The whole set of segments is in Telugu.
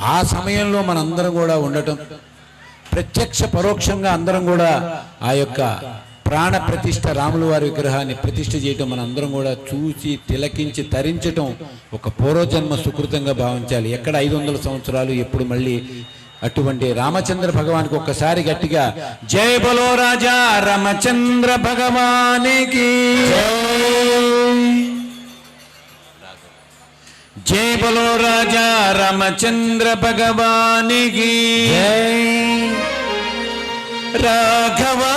ఆ సమయంలో మనందరం కూడా ఉండటం ప్రత్యక్ష పరోక్షంగా అందరం కూడా ఆ యొక్క ప్రాణ ప్రతిష్ట రాముల వారి విగ్రహాన్ని ప్రతిష్ట చేయటం మనందరం కూడా చూసి తిలకించి తరించటం ఒక పూర్వజన్మ సుకృతంగా భావించాలి. ఎక్కడ ఐదు వందల సంవత్సరాలు ఎప్పుడు మళ్ళీ అటువంటి రామచంద్ర భగవానికి ఒక్కసారి గట్టిగా జయ బలో రాజా రామచంద్ర భగవానికి. జై బలో రాజా రామచంద్ర భగవానికి. రాఘవా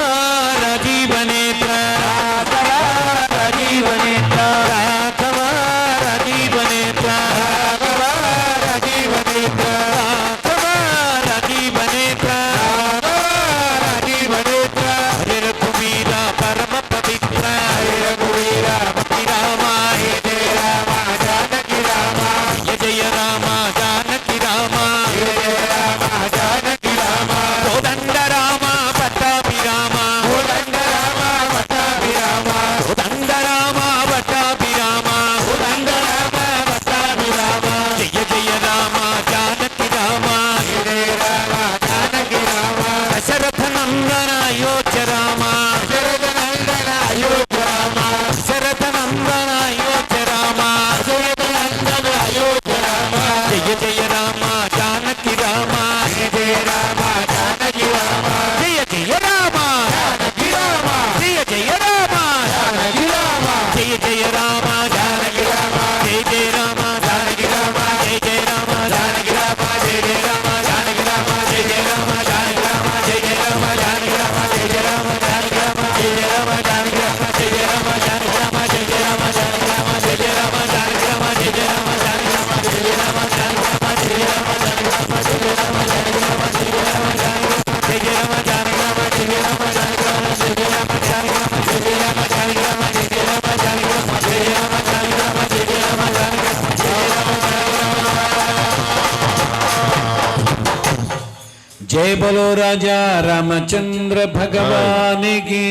రాజా రామచంద్ర భగవానికి.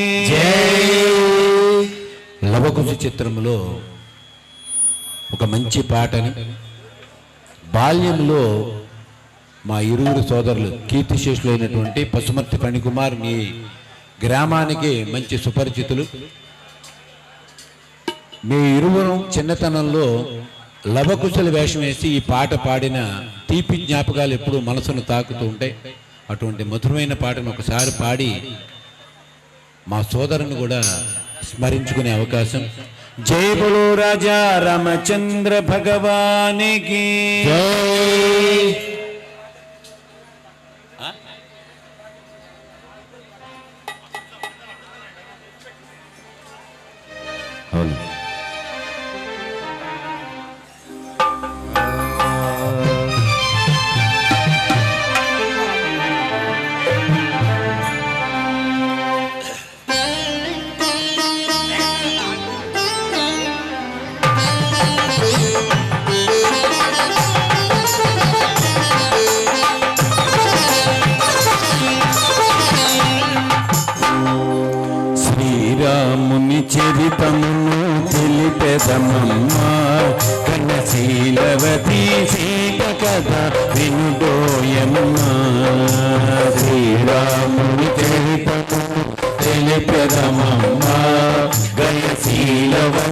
లవకుశ చిత్రంలో ఒక మంచి పాటని బాల్యంలో మా ఇరువురు సోదరులు కీర్తిశేషులైనటువంటి పశుమర్తి ఫణికుమార్ మీ గ్రామానికి మంచి సుపరిచితులు. మీ ఇరువురు చిన్నతనంలో లవకుశల వేషం వేసి ఈ పాట పాడిన తీపి జ్ఞాపకాలు ఎప్పుడూ మనసును తాకుతూ ఉంటాయి. అటువంటి మధురమైన పాటను ఒకసారి పాడి మా సోదరుని కూడా స్మరించుకునే అవకాశం. జై బులో రాజా రామచంద్ర భగవానికి. జై తెలిపెదమమ్మా గయశీలవ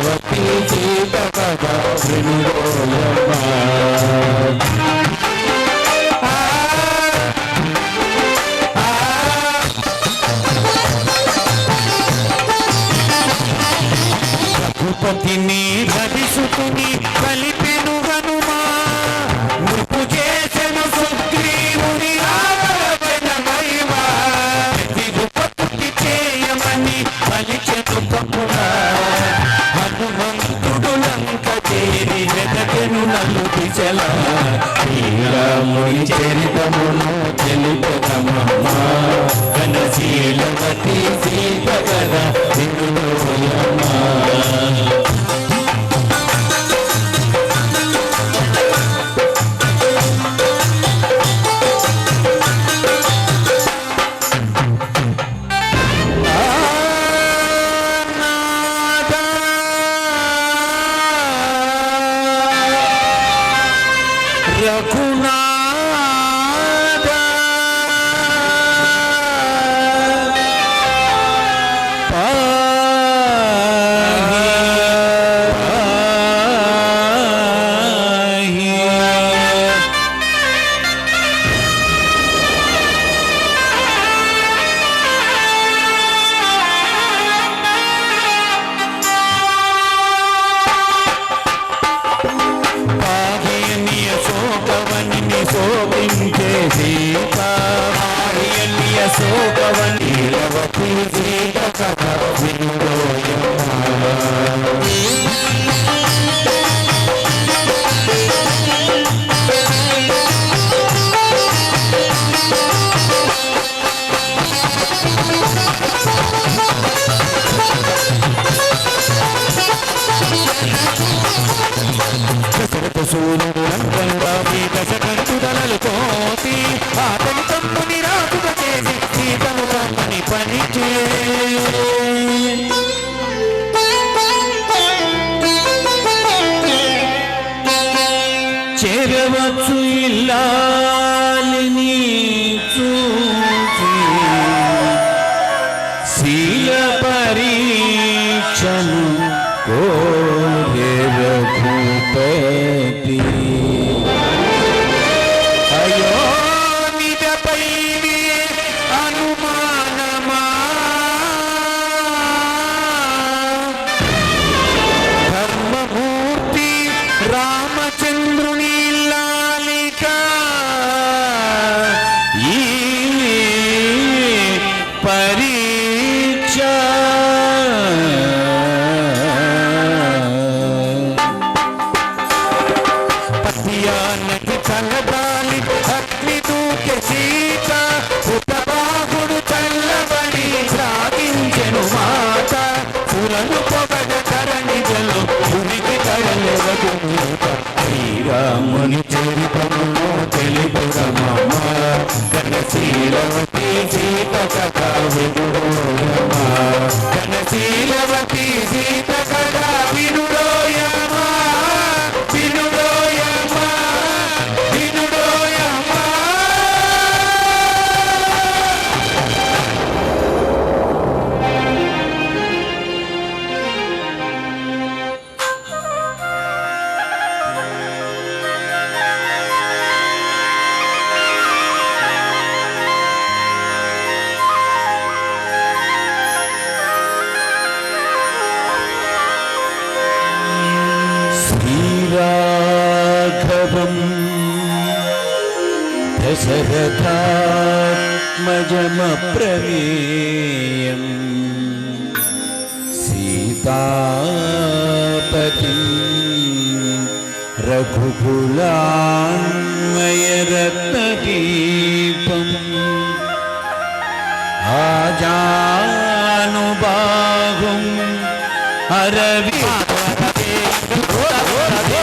భగవతి సీత மாதவி மாதவி மாதவி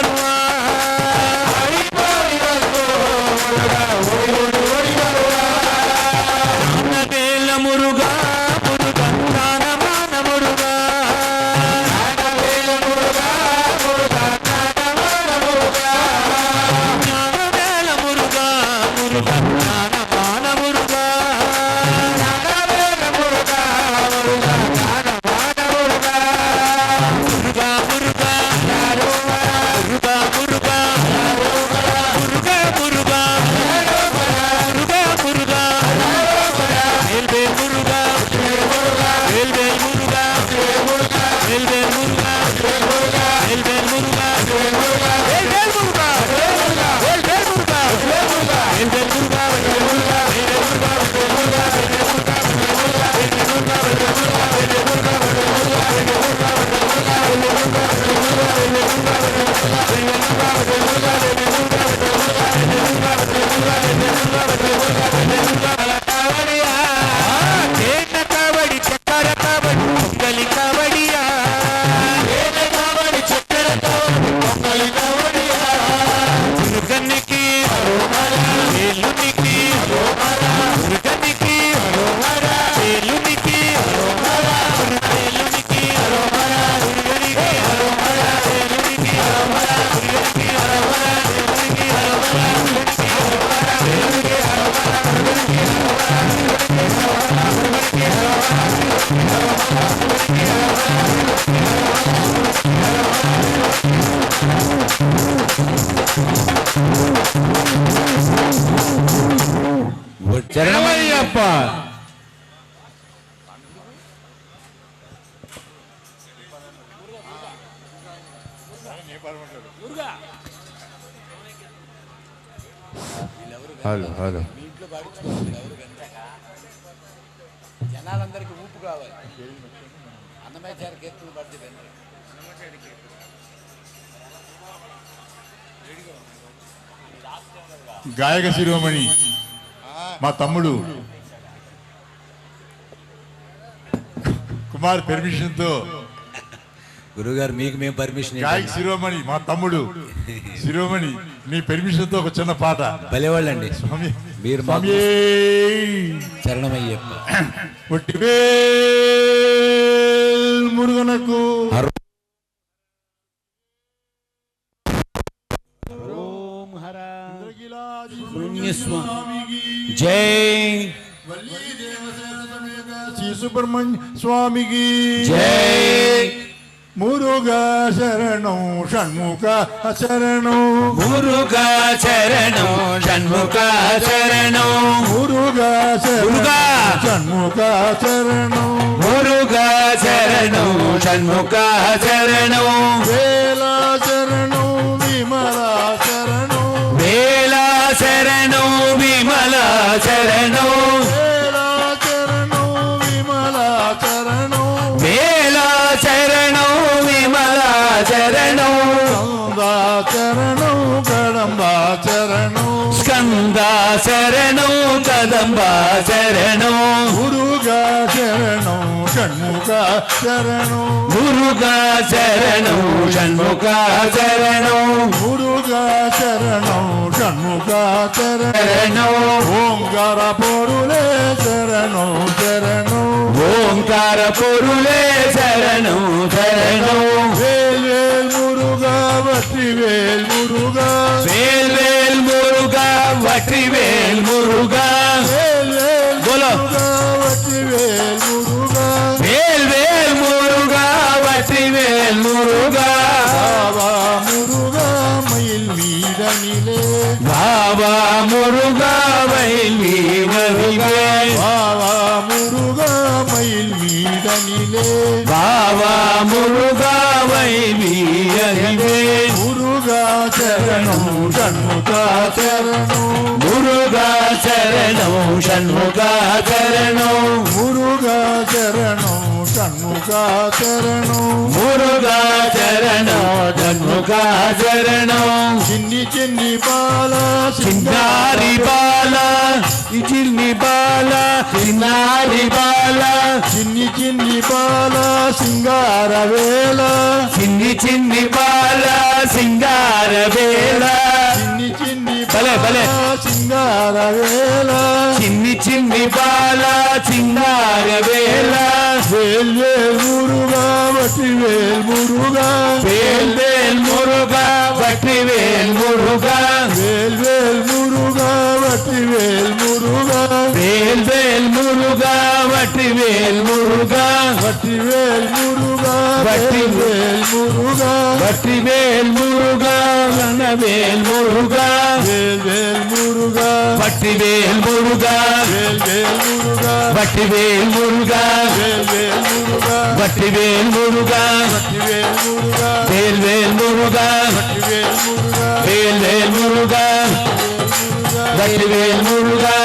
வருவார் హలో హలో. జనాలందరికీ ఊపు కావాలి. అన్నమయ్య కీర్తనలు పడితే వినరు. గాయక శిరోమణి మా తమ్ముడు. కుమార్ పెర్మిషన్తో గురుగారు మీకు మేము పర్మిషన్ శిరోమణి మా తమ్ముడు. శిరోమణి నీ పెర్మిషన్తో ఒక చిన్న పాట. భలేవాళ్ళండి. స్వామి మీరు చరణమయ్యప్ప. ఒట్టివేల్ మురుగనకు. జై. శ్రీ సుబ్రహ్మణ్య స్వామికి. జై. Muruga Sereno, Shanmuka Sereno, Muruga Sereno, Shanmuka Sereno, Muruga Sereno, Shanmuka Sereno, Muruga Sereno, Shanmuka Sereno, Muruga சரணம் கதம்பா சரணம். முருகா சரணம் ஷண்முகா சரணம். முருகா சரணம் ஷண்முகா சரணம். முருகா சரணம் ஷண்முகா சரணம். ஓங்கார பொருளே சரணம் சரணம். ஓங்கார பொருளே சரணம் சரணம். வேல் வேல் முருகா வற்றி வேல் முருகா. வேல் வற்றி வேல் முருகா. போலோ. வற்றி வேல் முருகா வேல் வேல் முருகா வற்றி வேல் முருகா. முருகா மயில் வீரனிலே பாபா முருகா மயில் வீரனிலே பாபா முருகா மயில் வீரனிலே பாபா முருகா മുരുകാ ശരണോ ഷൺമുഖാ ശരണോ മുരുകാ ശരണോ ഷൺമുഖാ ശരണോ മുരുകാ ശരണോ షణ్ముఖ శరణం మురుగా చరణం షణ్ముఖ చరణం చిన్ని చిన్ని బాల చిన్నారి బాల చిన్ని బాల చిన్నారి బాల చిన్ని చిన్ని బాల సింగార వేళ. చిన్ని చిన్ని బాల సింగార వేళ. చిన్ని చిన్ని భలే, భలే. బాల సింగార వేళ. చిన్ని చిన్ని బాల సింగార வேல் முருகா ரணவேல் முருகா வேல் வேல் முருகா பட்டி வேல் முருகா வேல் வேல் முருகா பட்டி வேல் முருகா வேல் வேல் முருகா பட்டி வேல் முருகா பட்டி வேல் முருகா வேல் வேல் முருகா பட்டி வேல் முருகா வேல் வேல் முருகா பட்டி வேல் முருகா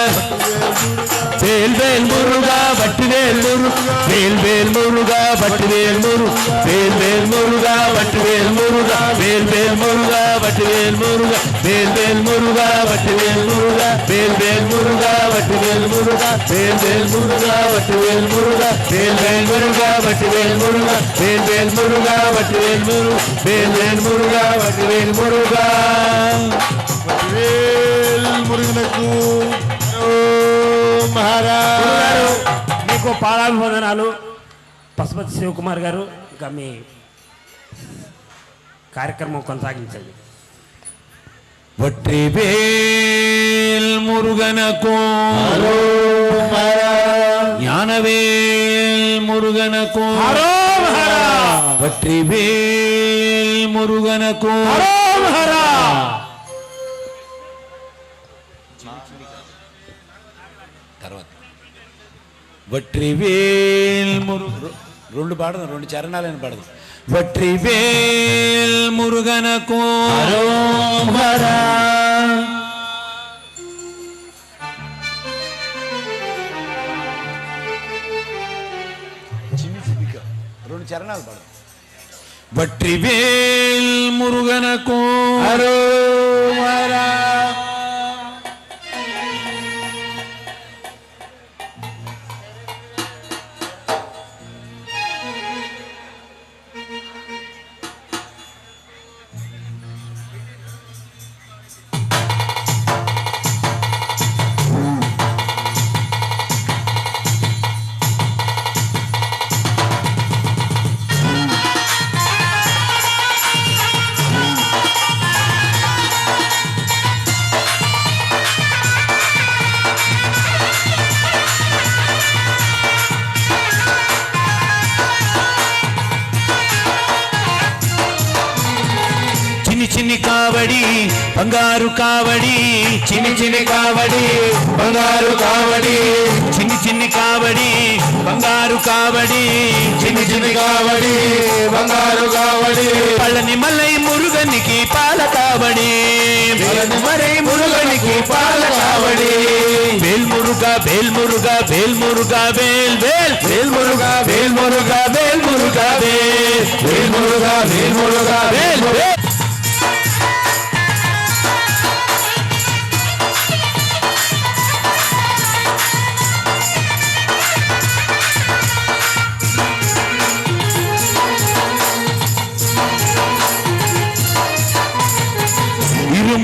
வேல்வேல் முருகா வட்டுவேல் முரு வேல்வேல் முருகா வட்டுவேல் முரு வேல்வேல் முருகா வட்டுவேல் முருகா வேல்வேல் முருகா வட்டுவேல் முருகா வேல்வேல் முருகா வட்டுவேல் முருகா வேல்வேல் முருகா வட்டுவேல் முருகா வேல்வேல் முருகா வட்டுவேல் முருகா வேல்வேல் முருகா வட்டுவேல் முருகா வேல்வேல் முருகா வட்டுவேல் முருகா வேல்வேல் முருகா வட்டுவேல் முருகா வட்டுவேல் முருகனுக்கு మీకు పాదాభివందనాలు. పశుపతి శివకుమార్ గారు ఇంకా మీ కార్యక్రమం కొనసాగించండి. వట్టి వేల్ మురుగనకు జ్ఞానవేల్ మురుగనకు వట్టి வெற்றிவேல் முருகன் ரெண்டு பாடணும் ரெண்டு சரணாலயம் பாடணும் வெற்றிவேல் முருகனக்கோ ரெண்டு சரணால் பாடணும் வெற்றிவேல் முருகனக்கோ அரோ வரா బంగారు కావడి చిన్ని చిన్ని కావడి బంగారు కావడి చిన్ని చిన్ని కావడి బంగారు కావడి చిన్ని చిన్ని కావడి బంగారు కావడి. పళ్ళని మల్లై మురుగనికి పాల కావడి మరై మురుగనికి పాల కావడి. వేల్ మురుగా వేల్ మురుగా వేల్ మురుగా వేల్ వేల్ వేల్ మురుగా వేల్ మురుగా వేల్ మురుగా వేల్ వేల్ మురుగా వేల్ మురుగా వేల్ వేల్.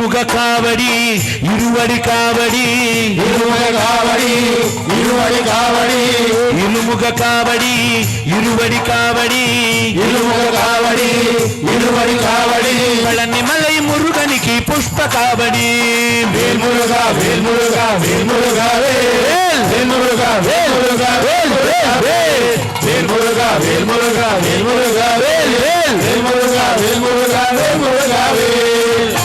இருமுக காவடி இருவடி காவடி. இருமுக காவடி இருவடி காவடி. இருமுக காவடி இருவடி காவடி இருமுக காவடி இருவடி காவடி பழனிமலை முருகனுக்கு புஷ்ப காவடி. வேல் முருகா வேல் முருகா வேல் முருகா வேல் முருகா வேல் முருகா வேல் வேல் முருகா வேல் வேல் முருகா வேல் வேல் வேல்